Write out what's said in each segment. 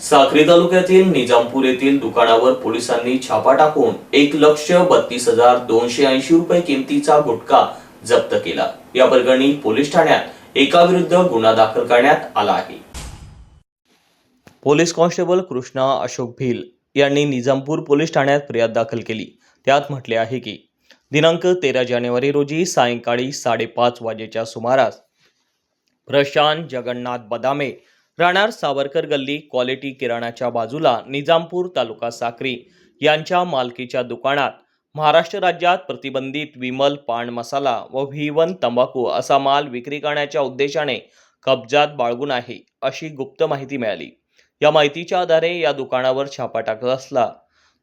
साक्री तालुक्यातील निजामपूर येथील दुकानावर पोलिसांनी छापा टाकून एक लक्ष बत्तीस हजार दोनशे ऐंशी रुपये किमतीचा गुटखा जप्त केला. या प्रकरणी पोलीस ठाण्यात एका विरुद्ध गुन्हा दाखल करण्यात आला आहे. पोलीस कॉन्स्टेबल कृष्णा अशोक भिल यांनी निजामपूर पोलीस ठाण्यात फिर्याद दाखल केली. त्यात म्हटले आहे की दिनांक तेरा जानेवारी रोजी सायंकाळी साडेपाच वाजेच्या सुमारास प्रशांत जगन्नाथ बदामे राहणार सावरकर गल्ली क्वालिटी किराणाच्या बाजूला निजामपूर तालुका साक्री. यांच्या मालकीच्या दुकानात महाराष्ट्र राज्यात प्रतिबंधित विमल पान मसाला व व्हीवन तंबाखू असा माल विक्री करण्याच्या उद्देशाने कब्जात बाळगून आहे अशी गुप्त माहिती मिळाली. या माहितीच्या आधारे या दुकानावर छापा टाकत असला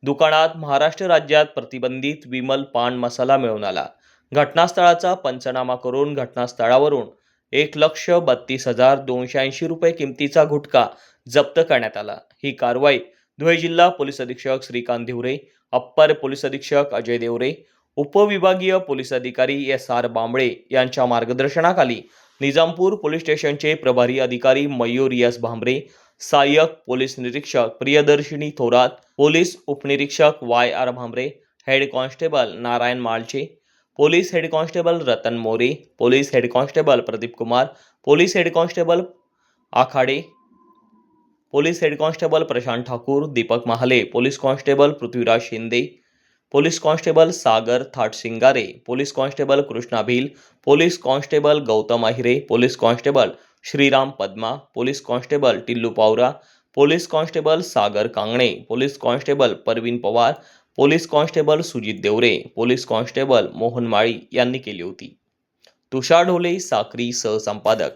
दुकानात महाराष्ट्र राज्यात प्रतिबंधित विमल पान मसाला मिळून आला. घटनास्थळाचा पंचनामा करून घटनास्थळावरून एक लक्ष बत्तीस हजार दोनशे ऐंशी रुपये किमतीचा गुटखा जप्त करण्यात आला. ही कारवाई धुळे जिल्हा पोलीस अधीक्षक श्रीकांत धिवरे अप्पर पोलीस अधीक्षक अजय देवरे उपविभागीय पोलीस अधिकारी एस आर बांबळे यांच्या मार्गदर्शनाखाली निजामपूर पोलीस स्टेशनचे प्रभारी अधिकारी मयूर यस भांबरे सहाय्यक पोलीस निरीक्षक प्रियदर्शिनी थोरात पोलीस उपनिरीक्षक Y R Bhambare head constable Narayan Malche police head constable Ratan More, police head constable Pradeep Kumar, police head constable Akhade, police head constable Prashant Thakur, Deepak Mahale, police constable Prithviraj Shinde, police constable Sagar Thatsingare, police constable Krishna Bhil, police constable Gautam Ahire, police constable Shriram Padma, police constable Tillu Pawara, police constable Sagar Kangane, police constable Parveen Pawar police constable Sujit Deore police constable Mohan Mali यांनी केली होती. तुषार ढोले साक्री सहसंपादक.